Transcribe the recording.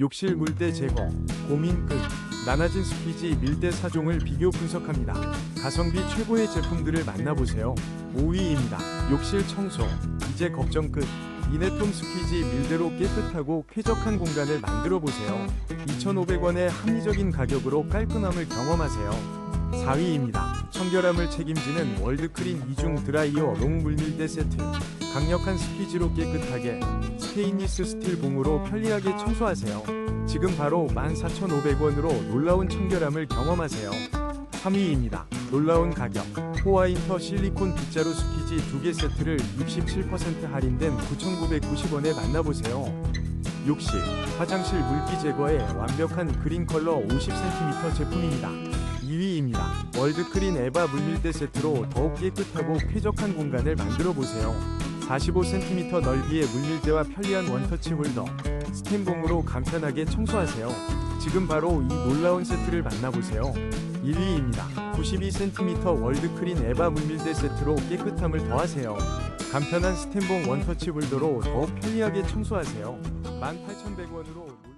욕실 물때 제거, 고민 끝. 나나진 스피지 밀대 4종을 비교 분석합니다. 가성비 최고의 제품들을 만나보세요. 5위입니다. 욕실 청소. 이제 걱정 끝. 이네톰 스퀴지 밀대로 깨끗하고 쾌적한 공간을 만들어 보세요. 2,500원의 합리적인 가격으로 깔끔함을 경험하세요. 4위입니다. 청결함을 책임지는 월드크린 이중 드라이어 롱 물밀대 세트. 강력한 스퀴지로 깨끗하게 스테인리스 스틸 봉으로 편리하게 청소하세요. 지금 바로 14,500원으로 놀라운 청결함을 경험하세요. 3위입니다. 놀라운 가격. 호와인터 실리콘 빗자루 스퀴지 2개 세트를 67% 할인된 9,990원에 만나보세요. 욕실, 화장실 물기 제거에 완벽한 그린 컬러 50cm 제품입니다. 2위입니다. 월드크린 에바 물밀대 세트로 더욱 깨끗하고 쾌적한 공간을 만들어 보세요. 45cm 넓이의 물밀대와 편리한 원터치 홀더, 스팀봉으로 간편하게 청소하세요. 지금 바로 이 놀라운 세트를 만나보세요. 1위입니다. 92cm 월드크린 에바 물밀대 세트로 깨끗함을 더하세요. 간편한 스팀봉 원터치 홀더로 더욱 편리하게 청소하세요. 18,100원으로